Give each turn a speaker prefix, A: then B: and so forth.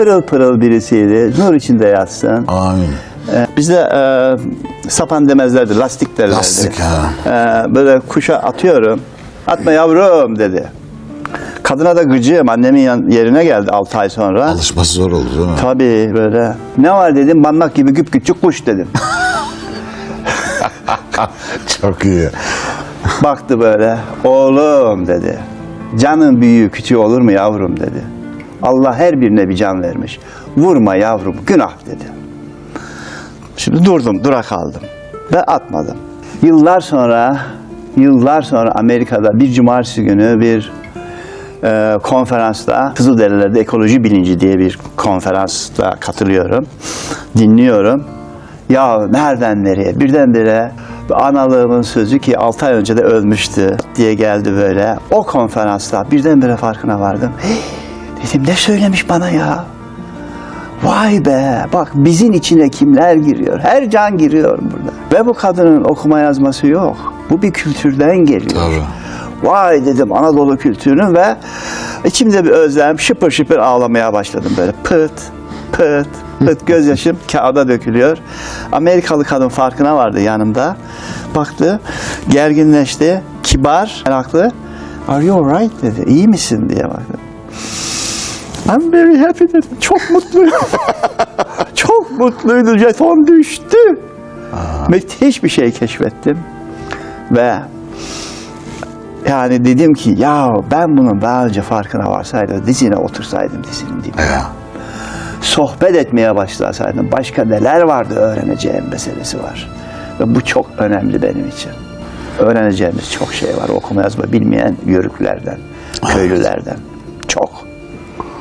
A: Pırıl pırıl birisiydi. Nur içinde yatsın.
B: Amin.
A: Ee, bizde e, sapan demezlerdi, lastik derlerdi.
B: Lastik, ha.
A: Ee, böyle kuşa atıyorum. Atma yavrum dedi. Kadına da gıcığım. Annemin yerine geldi 6 ay sonra.
B: Alışması zor oldu değil mi?
A: Tabii böyle. Ne var dedim, banmak gibi güp küçük kuş dedim.
B: Çok iyi.
A: Baktı böyle, oğlum dedi. Canın büyüğü küçüğü olur mu yavrum dedi. Allah her birine bir can vermiş. Vurma yavrum, günah dedi. Şimdi durdum, dura kaldım ve atmadım. Yıllar sonra, yıllar sonra Amerika'da bir cumartesi günü bir e, konferansta, Kızılderililerde Ekoloji Bilinci diye bir konferansta katılıyorum. Dinliyorum. Ya nereden nereye? Birdenbire analığımın sözü ki 6 ay önce de ölmüştü diye geldi böyle. O konferansta birdenbire farkına vardım. Hey, dedim ne söylemiş bana ya? Vay be bak bizin içine kimler giriyor? Her can giriyor burada. Ve bu kadının okuma yazması yok. Bu bir kültürden geliyor.
B: Tabii.
A: Vay dedim Anadolu kültürünün ve içimde bir özlem şıpır şıpır ağlamaya başladım böyle pıt pıt pıt gözyaşım kağıda dökülüyor. Amerikalı kadın farkına vardı yanımda. Baktı gerginleşti kibar meraklı Are you alright dedi. İyi misin diye baktı. I'm very happy dedim. Çok mutluyum. Çok mutluydu. Jeton düştü. Müthiş bir şey keşfettim. Ve yani dedim ki ya ben bunun daha önce farkına varsaydım dizine otursaydım dizinin dibine.
B: Ya.
A: Sohbet etmeye başlasaydım başka neler vardı öğreneceğim meselesi var. Ve bu çok önemli benim için. Öğreneceğimiz çok şey var okuma yazma bilmeyen yörüklerden, köylülerden. Çok.